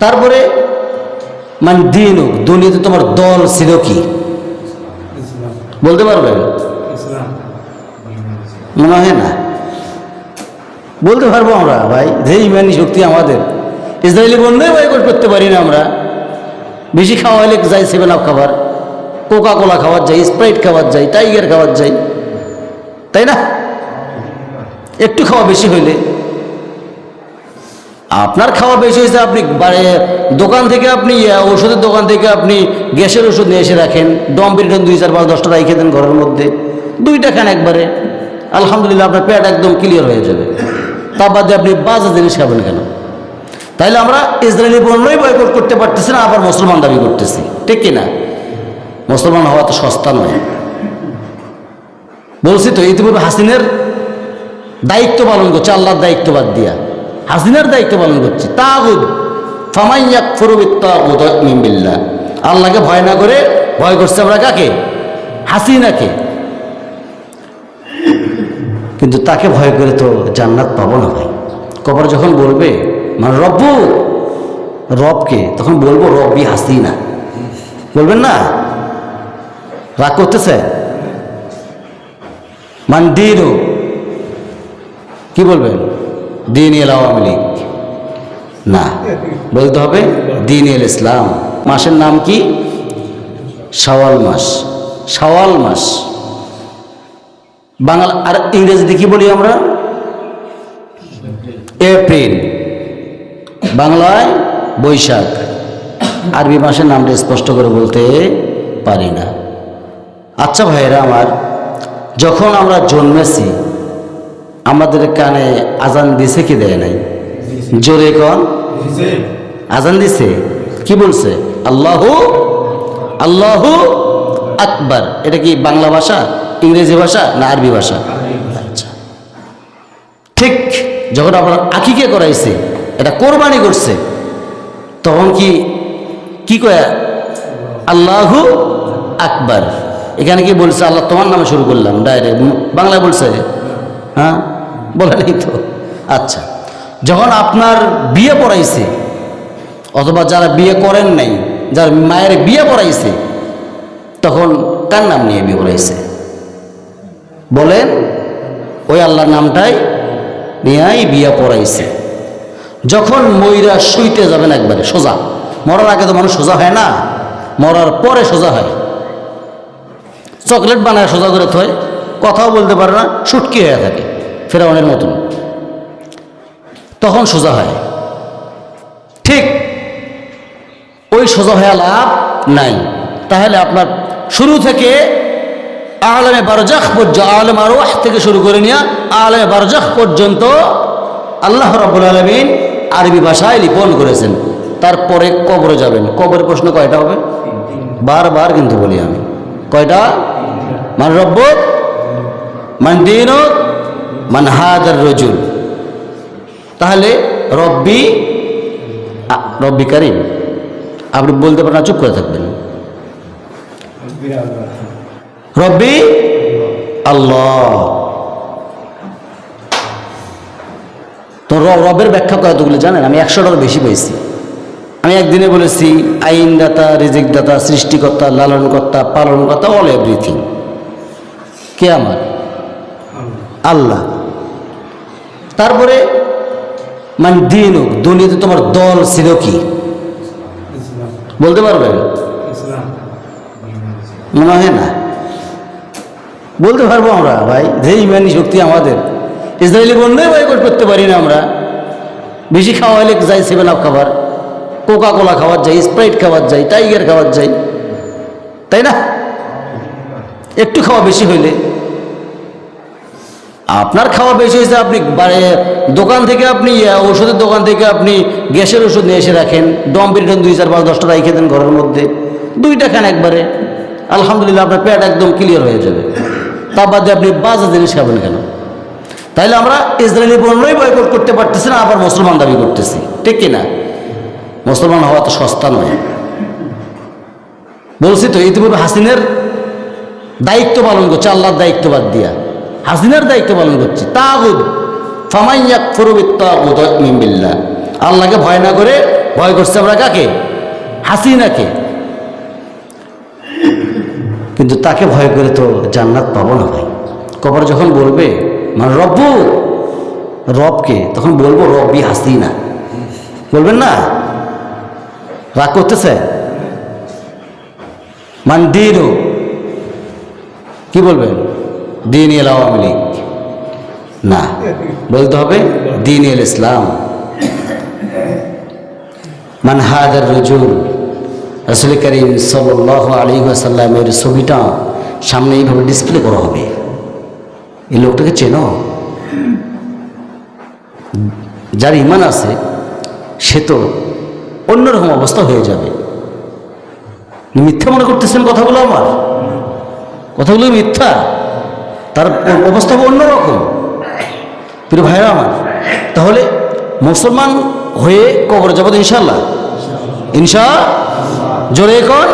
তারপরে মানে দিন হোক দুনিয়াতে তোমার দল ছিল কি? বলতে পারবেন? মনে হয় না। বলতে পারব আমরা, ভাই যে ইমানি শক্তি আমাদের। ইসরায়েলি বন্ধই বয়কট করতে পারি না আমরা। বেশি খাওয়া হলে যাই সেভেন আপ খাবার কোকা কোলা খাওয়ার যাই স্প্রাইট খাওয়ার যাই টাইগার খাওয়ার যাই। তাই না? একটু খাওয়া বেশি হইলে আপনার খাওয়া বেশি হয়েছে, আপনি দোকান থেকে আপনি ওষুধের দোকান থেকে আপনি গ্যাসের ওষুধ নিয়ে এসে রাখেন ডম বিরিটন দুই, চার, পাঁচ, দশটা রাখে দেন ঘরের মধ্যে। দুইটা খান একবারে। আলহামদুলিল্লাহ, আপনার পেট একদম ক্লিয়ার হয়ে যাবে। তা বাদে আপনি বাজে জিনিস খাবেন কেন? তাইলে আমরা ইসরায়েলি পণ্যই বয়কট করতে পারতেছি না, আবার মুসলমান দাবি করতেছি। ঠিক কিনা? মুসলমান হওয়া তো সস্তা নয়। বলছি তো, ইতিপূর্বে হাসিনের দায়িত্ব পালন করছে, আল্লাহর দায়িত্ব বাদ দিয়া। হাসিনার দায়িত্ব পালন করছে। তাগুদ ফামাইয়াক ফুরুবিত তাগুদ মিন আল্লাহকে ভয় না করে ভয় করছে আমরা কাকে? হাসিনাকে। কিন্তু তাকে ভয় করে তো জান্নাত পাবো না ভাই। কবর যখন বলবে মানে রব্বু, রবকে, তখন বলব রব্বি হাসিনা। বলবেন না? রাগ করতেছে? মান দিনু কি বলবেন? দিন এল আওয়ামী লীগ। না, বলতে হবে দিন এল ইসলাম। মাসের নাম কি? শাওয়াল মাস। শাওয়াল মাস। বাংলা আর ইংরেজিতে কি বলি আমরা? এপ্রিল। বাংলায় বৈশাখ। আরবি মাসের নামটা স্পষ্ট করে বলতে পারি না। আচ্ছা ভাইরা আমার, যখন আমরা জন্মেছি আমাদের কানে আজান দিছে কি দেয় নাই? জোরে কন। আজান দিছে? কি বলছে? আল্লাহ আল্লাহ আকবার। এটা কি বাংলা ভাষা, ইংরেজি ভাষা না আরবি ভাষা? আচ্ছা। ঠিক, যখন আপনার আকিকে করাইছে, এটা কোরবানি করছে, তখন কি কি কয়? আল্লাহু আকবার। এখানে কি বলছে? আল্লাহ তোমার নামে শুরু করলাম, ডাইরেক্ট। বাংলায় বলছে হ্যাঁ? বলে নেই তো। আচ্ছা যখন আপনার বিয়ে পড়াইছে, অথবা যারা বিয়ে করেন নাই, যার মায়ের বিয়ে পড়াইছে, তখন কার নাম নিয়ে বিয়ে পড়াইছে? বলেন, ওই আল্লাহর নামটাই নিয়েই বিয়ে পড়াইছে। যখন ময়রা শুইতে যাবেন একবারে, সোজা। মরার আগে তো মানুষ সোজা হয় না, মরার পরে সোজা হয়। চকলেট বানায় সোজা করে থয়, কথাও বলতে পারে না, সুটকি হয়ে থাকে। ফেরাউনের মতন। তখন সোজা হয়। ঠিক ওই সোজা হয়ে লাভ নাই। তাহলে আপনার শুরু থেকে আলমে বারজাখ পর্যন্ত, আলম আরওয়াহ থেকে শুরু করে নিয়ে আলমে বারজাখ পর্যন্ত আল্লাহ রাব্বুল আলমিন আরবি ভাষায় লিপন করেছেন। তারপরে কবরে যাবেন। কবরের প্রশ্ন কয়টা হবে? বারবার কিন্তু বলি আমি। কয়টা? মান রব্ব মান দিন মান হাদার রজুল। তাহলে রব্বি রব্বি কারিম। আপনি বলতে পারেন চুপ করে থাকবেন। রব্বি আল্লাহ। তো রবের ব্যাখ্যা কতগুলো জানেন, আমি একশোটার বেশি পেয়েছি আমি একদিনে বলেছি, আইনদাতা, রিজিকদাতা, সৃষ্টিকর্তা, লালনকর্তা, পালনকর্তা অল এভরিথিং কে আমার? আল্লাহ। তারপরে মানে দিন হোক দুনিয়াতে তোমার দল ছিল কি? বলতে পারবেন? মনে হয় না। বলতে পারব আমরা ভাই। যে ইমানি শক্তি আমাদের। ইসরায়েলি বন্ধই বয়কট করতে পারি না আমরা। বেশি খাওয়া হলে যাই সেভেন আপ খাবার। কোকা কোলা খাওয়ার যাই স্প্রাইট খাওয়ার যাই টাইগার খাওয়ার যাই। তাই না? একটু খাওয়া বেশি হইলে আপনার খাওয়া বেশি হয়েছে, আপনি দোকান থেকে আপনি ওষুধের দোকান থেকে আপনি গ্যাসের ওষুধ নিয়ে এসে রাখেন, ডম বিরিটন দুই, চার, পাঁচ, দশটা রাখে দেন ঘরের মধ্যে। দুইটা খান একবারে। আলহামদুলিল্লাহ আপনার পেট একদম ক্লিয়ার হয়ে যাবে। তা বাদে আপনি বাজে জিনিস খাবেন কেন? তাইলে আমরা ইসরায়েলি পণ্যই বয়কট করতে পারতেছি না, আবার মুসলমান দাবি করতেছি। ঠিক কিনা মুসলমান হওয়া তো সস্তা নয়। বলছি তো, ইতিপূর্বে হাসিনের দায়িত্ব পালন করছে, আল্লাহর দায়িত্ব বাদ দিয়া। হাসিনার দায়িত্ব পালন করছে। তাগুদ ফামাইয়াক ফুরুবিত তাগুদ বিল্লাহ। আল্লাহকে ভয় না করে ভয় করছে আমরা কাকে? হাসিনাকে। কিন্তু তাকে ভয় করে তো জান্নাত পাবো না ভাই। কবর যখন বলবে মানে রব্বু, রবকে, তখন বলব রব্বি হাসিনা। বলবেন না? রাগ করতেছে? মান দিন কি বলবেন? দিন এল আওয়ামী লীগ। না, বলতে হবে দিন এল ইসলাম। মান হাদার রজুল, রসুল করিম সাল্লাহ আলী সাল্লামের ছবিটা সামনে এইভাবে ডিসপ্লে করা হবে। এই লোকটাকে চেনো? যার ইমান আছে, সে তো অন্যরকম অবস্থা হয়ে যাবে। মিথ্যা মনে করতেছেন কথাগুলো আমার? কথাগুলো মিথ্যা? তার অবস্থা অন্যরকম। প্রিয় ভাইরা আমার, তাহলে মুসলমান হয়ে কবর যাব ইনশাল্লাহ ইনশা, জোরে কর।